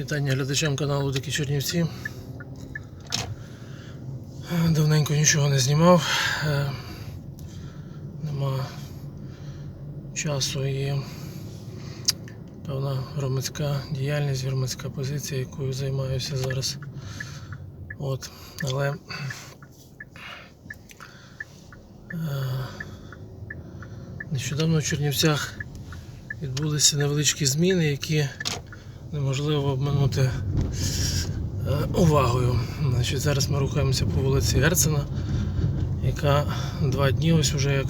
Вітання глядачам каналу Дикі Чернівці. Давненько нічого не знімав. Е, Нема часу і певна громадська діяльність, громадська позиція, якою займаюся зараз. От. Але е, нещодавно в Чернівцях відбулися невеличкі зміни, які неможливо обманути е, увагою. Значить, зараз ми рухаємося по вулиці Герцена, яка два дні ось уже як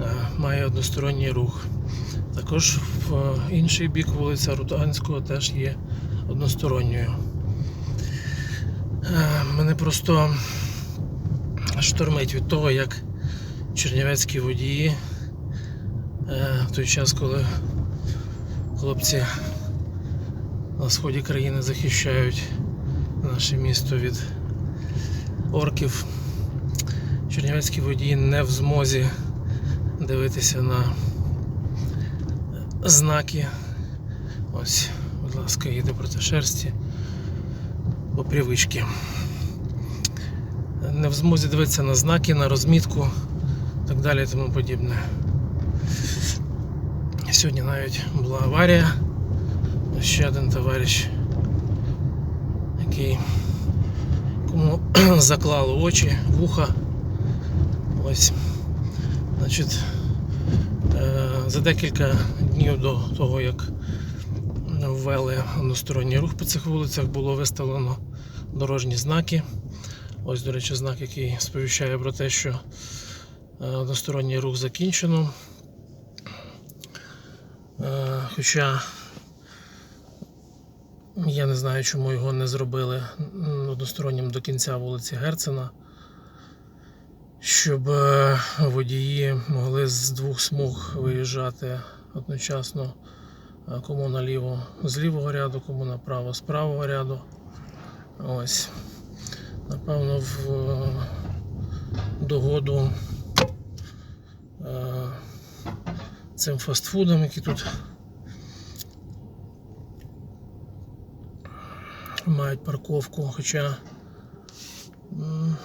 е, має односторонній рух. Також в інший бік вулиця Рутанського теж є односторонньою. Е, Мене просто штормить від того, як чернівецькі водії в той час, коли хлопці на сході країни захищають наше місто від орків. Чернівецькі водії не в змозі дивитися на знаки. Ось, будь ласка, їде проти шерсті по привички. Не в змозі дивитися на знаки, на розмітку і так далі і тому подібне. Сьогодні навіть була аварія. Ще один товариш, який кому заклало очі, вуха. Ось. Значить, е, за декілька днів до того, як ввели односторонній рух по цих вулицях, було виставлено дорожні знаки. Ось, до речі, знак, який сповіщає про те, що е, односторонній рух закінчено. Е, Хоча я не знаю, чому його не зробили одностороннім до кінця вулиці Герцена, щоб е, водії могли з двох смуг виїжджати одночасно, е, кому наліво з лівого ряду, кому направо з правого ряду. Ось. Напевно, в е, догоду цим фастфудам, які тут мають парковку, хоча м,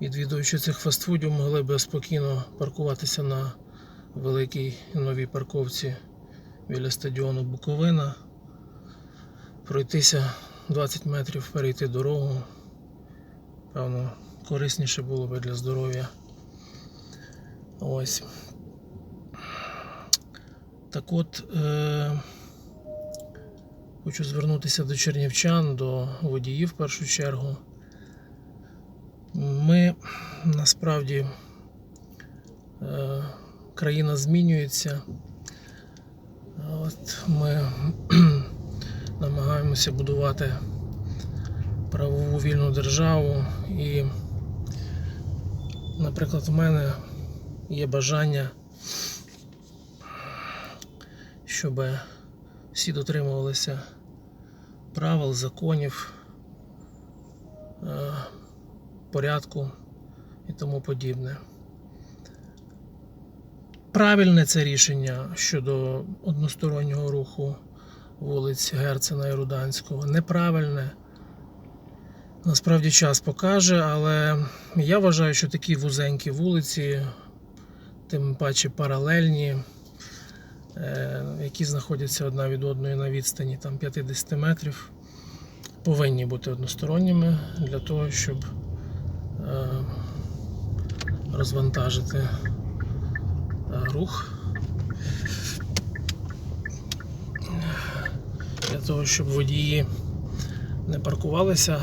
відвідувачі цих фастфудів могли б спокійно паркуватися на великій новій парковці біля стадіону Буковина, пройтися 20 метрів, перейти дорогу. Певно, корисніше було б для здоров'я. Ось. Так от. Е- Хочу звернутися до чернівчан, до водіїв в першу чергу. Ми насправді е, країна змінюється. От Ми намагаємося будувати правову вільну державу і, наприклад, у мене є бажання, щоб всі дотримувалися правил, законів, е, порядку і тому подібне. Правильне це рішення щодо одностороннього руху вулиць Герцена і Руданського. Неправильне. Насправді час покаже, але я вважаю, що такі вузенькі вулиці, тим паче паралельні, які знаходяться одна від одної на відстані там, 50 метрів, повинні бути односторонніми для того, щоб е, розвантажити е, рух. Для того, щоб водії не паркувалися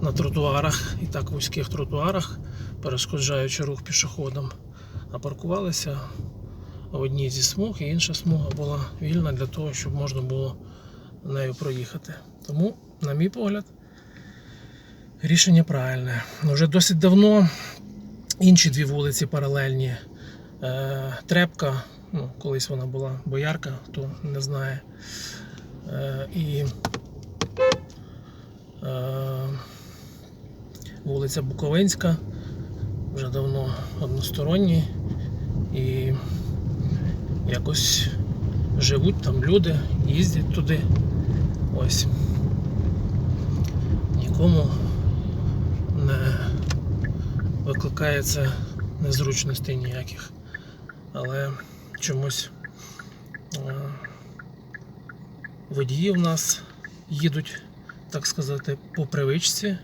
на тротуарах і так вузьких тротуарах, перешкоджаючи рух пішоходам, а паркувалися в одній зі смуг, і інша смуга була вільна для того, щоб можна було нею проїхати. Тому, на мій погляд, рішення правильне. Вже досить давно інші дві вулиці паралельні. Е, Трепка, ну, колись вона була боярка, хто не знає. Е, і е, вулиця Буковинська вже давно односторонні. І якось живуть там люди, їздять туди. Ось. Нікому не викликає це незручностей ніяких. Але чомусь е, водії в нас їдуть, так сказати, по привичці.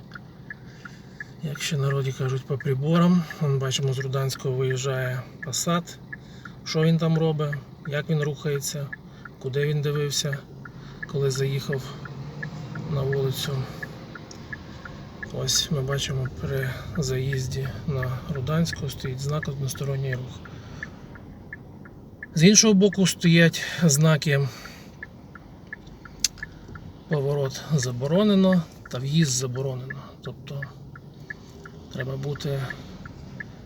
Як ще народі кажуть, по приборам. Вон бачимо, з Руданського виїжджає Passat. Що він там робить, як він рухається, куди він дивився, коли заїхав на вулицю. Ось ми бачимо при заїзді на Руданську стоїть знак односторонній рух. З іншого боку стоять знаки поворот заборонено та в'їзд заборонено. Тобто треба бути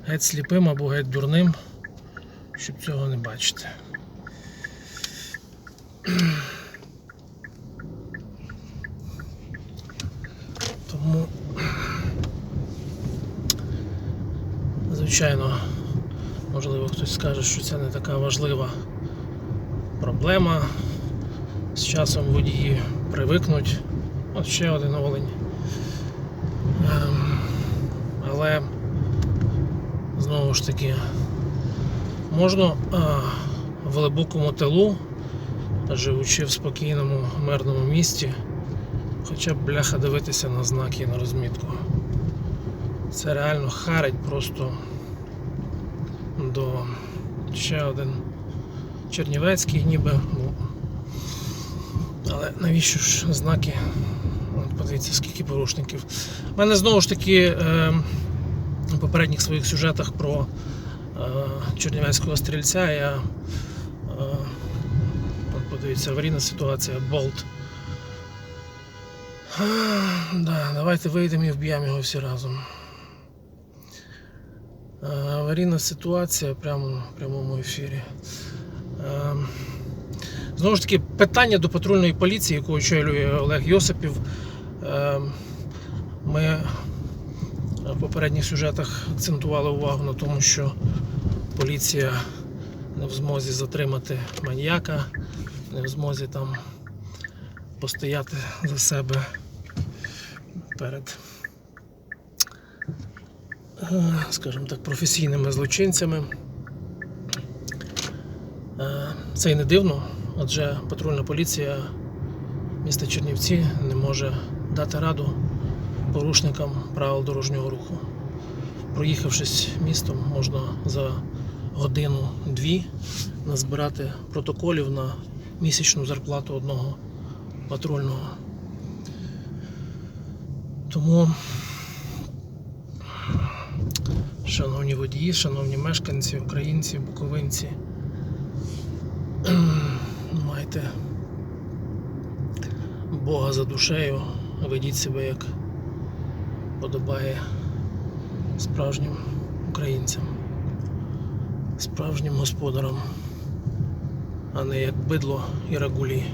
геть сліпим або геть дурним, щоб цього не бачити. Тому, звичайно, можливо, хтось скаже, що це не така важлива проблема. З часом водії привикнуть. От ще один олень. Ем, але знову ж таки можна а, в глибокому тилу, живучи в спокійному, мирному місті, хоча б бляха дивитися на знаки і на розмітку. Це реально харить просто до ще один Чернівецький ніби. Але навіщо ж знаки? Подивіться, скільки порушників. У мене знову ж таки е, у попередніх своїх сюжетах про е, чернівецького стрільця я е, подивіться, аварійна ситуація, болт. Да, давайте вийдемо і вб'ємо його всі разом. Е, Аварійна ситуація прямо в прямому ефірі. Е, Знову ж таки, питання до патрульної поліції, яку очолює Олег Йосипів. Е, Ми в попередніх сюжетах акцентували увагу на тому, що поліція не в змозі затримати маньяка, не в змозі там постояти за себе перед, е, скажімо так, професійними злочинцями. Е, Це і не дивно, адже патрульна поліція міста Чернівці не може дати раду порушникам правил дорожнього руху. Проїхавшись містом, можна за годину-дві назбирати протоколів на місячну зарплату одного патрульного. Тому, шановні водії, шановні мешканці, українці, буковинці, майте Бога за душею, ведіть себе як подобає справжнім українцям, справжнім господарам, а не як бидло і рагулі.